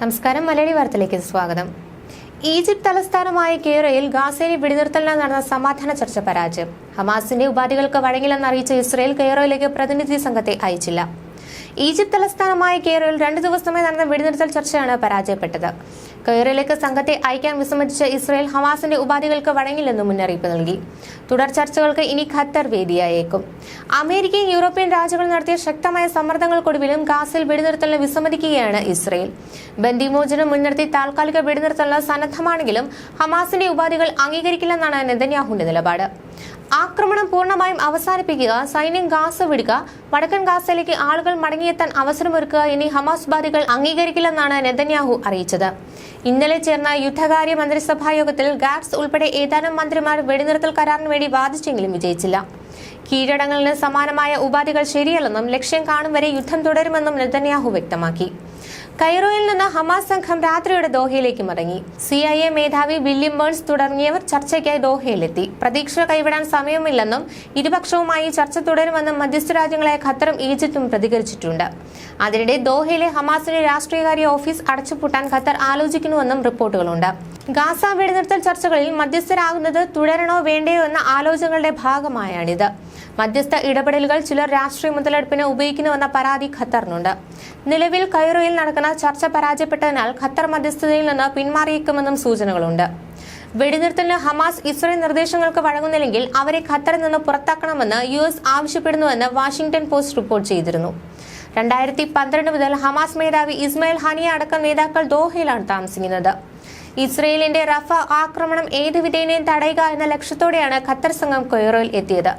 നമസ്കാരം മലയാളി വാർത്തയിലേക്ക് സ്വാഗതം. ഈജിപ്ത് തലസ്ഥാനമായ കേരയിൽ ഗാസയിലെ വെടിനിർത്തലിന് നടന്ന സമാധാന ചർച്ച പരാജയം. ഹമാസിന്റെ ഉപാധികൾക്ക് വഴങ്ങില്ലെന്ന് അറിയിച്ച ഇസ്രയേൽ കേറോയിലേക്ക് പ്രതിനിധി സംഘത്തെ അയച്ചില്ല. ഈജിപ്ത് തലസ്ഥാനമായ കേരളയിൽ രണ്ടു ദിവസമായി നടന്ന വെടിനിർത്തൽ ചർച്ചയാണ് പരാജയപ്പെട്ടത്. കെയ്റോയിലേക്ക് സംഘത്തെ അയക്കാൻ വിസമ്മതിച്ച ഇസ്രയേൽ ഹമാസിന്റെ ഉപാധികൾക്ക് വഴങ്ങില്ലെന്ന് മുന്നറിയിപ്പ് നൽകി. തുടർ ചർച്ചകൾക്ക് ഇനി ഖത്തർ വേദിയായേക്കും. അമേരിക്കയും യൂറോപ്യൻ രാജ്യങ്ങൾ നടത്തിയ ശക്തമായ സമ്മർദ്ദങ്ങൾക്കൊടുവിലും ഗാസിൽ വെടിനിർത്തലിന് വിസമ്മതിക്കുകയാണ് ഇസ്രയേൽ. ബന്ദിമോചനം മുൻനിർത്തി താൽക്കാലിക വെടിനിർത്തലിന് സന്നദ്ധമാണെങ്കിലും ഹമാസിന്റെ ഉപാധികൾ അംഗീകരിക്കില്ലെന്നാണ് നെതന്യാഹുവിന്റെ നിലപാട്. ആക്രമണം പൂർണമായും അവസാനിപ്പിക്കുക സൈന്യം ഗാസ വിടുക വടക്കൻ ഗാസയിലേക്ക് ആളുകൾ മടങ്ങിയെത്താൻ അവസരമൊരുക്കുക ഇനി ഹമാസ് ബാധികൾ അംഗീകരിക്കില്ലെന്നാണ് നെതന്യാഹു അറിയിച്ചത്. ഇന്നലെ ചേർന്ന യുദ്ധകാര്യ മന്ത്രിസഭാ യോഗത്തിൽ ഗാറ്റ്സ് ഉൾപ്പെടെ ഏതാനും മന്ത്രിമാർ വെടിനിർത്തൽ കരാറിന് വേണ്ടി വാദിച്ചെങ്കിലും വിജയിച്ചില്ല. കീഴടങ്ങലിന് സമാനമായ ഉപാധികൾ ശരിയല്ലെന്നും ലക്ഷ്യം കാണും വരെ യുദ്ധം തുടരുമെന്നും നെതന്യാഹു വ്യക്തമാക്കി. കൈറോയിൽ നിന്ന് ഹമാസ് സംഘം രാത്രിയുടെ ദോഹയിലേക്ക് മടങ്ങി. സി ഐ എ മേധാവി വില്യം ബേൺസ് തുടങ്ങിയവർ ചർച്ചയ്ക്കായി ദോഹയിലെത്തി. പ്രതീക്ഷ കൈവിടാൻ സമയമില്ലെന്നും ഇരുപക്ഷവുമായി ചർച്ച തുടരുമെന്നും മധ്യസ്ഥ രാജ്യങ്ങളായ ഖത്തറും ഈജിപ്തും പ്രതികരിച്ചിട്ടുണ്ട്. അതിനിടെ ദോഹയിലെ ഹമാസിന്റെ രാഷ്ട്രീയകാര്യ ഓഫീസ് അടച്ചുപൂട്ടാൻ ഖത്തർ ആലോചിക്കുന്നുവെന്നും റിപ്പോർട്ടുകളുണ്ട്. ഗാസ വെടിനിർത്തൽ ചർച്ചകളിൽ മധ്യസ്ഥരാകുന്നത് തുടരണോ വേണ്ടയോ എന്ന ആലോചനകളുടെ ഭാഗമായാണിത്. മധ്യസ്ഥ ഇടപെടലുകൾ ചിലർ രാഷ്ട്രീയ മുതലെടുപ്പിന് ഉപയോഗിക്കുന്നുവെന്ന പരാതി ഖത്തറിനുണ്ട്. നിലവിൽ കൈറോയിൽ നടക്കുന്ന ചർച്ച പരാജയപ്പെട്ടതിനാൽ ഖത്തർ മധ്യസ്ഥതയിൽ നിന്ന് പിന്മാറിയേക്കുമെന്നും സൂചനകളുണ്ട്. വെടിനിർത്തലിന് ഹമാസ് ഇസ്രയേൽ നിർദ്ദേശങ്ങൾക്ക് വഴങ്ങുന്നില്ലെങ്കിൽ അവരെ ഖത്തറിൽ നിന്ന് പുറത്താക്കണമെന്ന് യു എസ് ആവശ്യപ്പെടുന്നുവെന്ന് വാഷിംഗ്ടൺ പോസ്റ്റ് റിപ്പോർട്ട് ചെയ്തിരുന്നു. രണ്ടായിരത്തി പന്ത്രണ്ട് മുതൽ ഹമാസ് മേധാവി ഇസ്മയിൽ ഹനിയ അടക്കം നേതാക്കൾ ദോഹയിലാണ് താമസിക്കുന്നത്. ഇസ്രയേലിന്റെ റഫ ആക്രമണം ഏത് വിധേനയും തടയുക എന്ന ലക്ഷ്യത്തോടെയാണ് ഖത്തർ സംഘം കൊയ്റോയിൽ എത്തിയത്.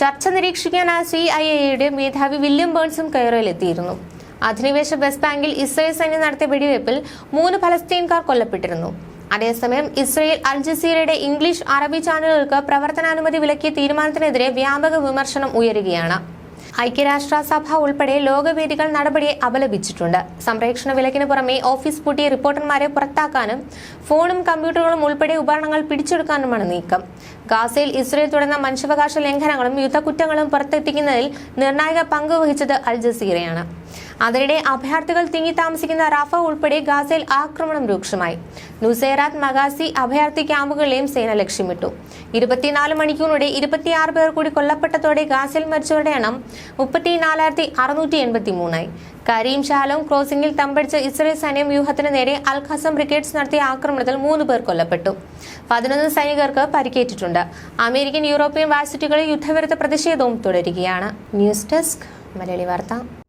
ചർച്ച നിരീക്ഷിക്കാനായി സി ഐ എയുടെ മേധാവി വില്യം ബേൺസും കൈറോയിൽ എത്തിയിരുന്നു. അധിനിവേശ വെസ്റ്റ് ബാങ്കിൽ ഇസ്രയേൽ സൈന്യം നടത്തിയ വെടിവയ്പിൽ മൂന്ന് ഫലസ്തീൻകാർ കൊല്ലപ്പെട്ടിരുന്നു. അതേസമയം ഇസ്രയേൽ അൽ ജസീറയുടെ ഇംഗ്ലീഷ് അറബി ചാനലുകൾക്ക് പ്രവർത്തനാനുമതി വിലക്കിയ തീരുമാനത്തിനെതിരെ വ്യാപക വിമർശനം ഉയരുകയാണ്. ഐക്യരാഷ്ട്രസഭ ഉൾപ്പെടെ ലോകവേദികൾ നടപടിയെ അപലപിച്ചിട്ടുണ്ട്. സംപ്രേക്ഷണ വിലക്കിന് പുറമെ ഓഫീസ് പൂട്ടിയ റിപ്പോർട്ടർമാരെ പുറത്താക്കാനും ഫോണും കമ്പ്യൂട്ടറുകളും ഉൾപ്പെടെ ഉപകരണങ്ങൾ പിടിച്ചെടുക്കാനുമാണ് നീക്കം. ഗാസയിൽ ഇസ്രയേൽ തുടർന്ന മനുഷ്യാവകാശ ലംഘനങ്ങളും യുദ്ധക്കുറ്റങ്ങളും പുറത്തെത്തിക്കുന്നതിൽ നിർണായക പങ്ക് വഹിച്ചത് അൽ ജസീറയാണ്. അതിനിടെ അഭയാർത്ഥികൾ തിങ്ങി താമസിക്കുന്ന റാഫ ഉൾപ്പെടെ ഗാസയിൽ ആക്രമണം രൂക്ഷമായി. നുസേറാത്ത് മഗാസി അഭയാർത്ഥി ക്യാമ്പുകളിലെയും സേന ലക്ഷ്യമിട്ടു. ഇരുപത്തിനാല് മണിക്കൂറിനിടെ ഇരുപത്തിയാറ് പേർ കൂടി കൊല്ലപ്പെട്ടതോടെ ഗാസയിൽ മരിച്ചവരുടെ എണ്ണം മുപ്പത്തിനാലായിരത്തി അറുന്നൂറ്റി എൺപത്തി മൂന്നായി കരീം ഷാലോം ക്രോസിംഗിൽ തമ്പടിച്ച ഇസ്രയേൽ സൈന്യം വ്യൂഹത്തിന് നേരെ അൽ ഖസം ബ്രിഗേഡ്സ് നടത്തിയ ആക്രമണത്തിൽ മൂന്ന് പേർ കൊല്ലപ്പെട്ടു. പതിനൊന്ന് സൈനികർക്ക് പരിക്കേറ്റിട്ടുണ്ട്. അമേരിക്കൻ യൂറോപ്യൻ വാഴ്സിറ്റികളിൽ യുദ്ധവിരുദ്ധ പ്രതിഷേധവും തുടരുകയാണ്. ന്യൂസ് ഡെസ്ക് മലയാളി വാർത്ത.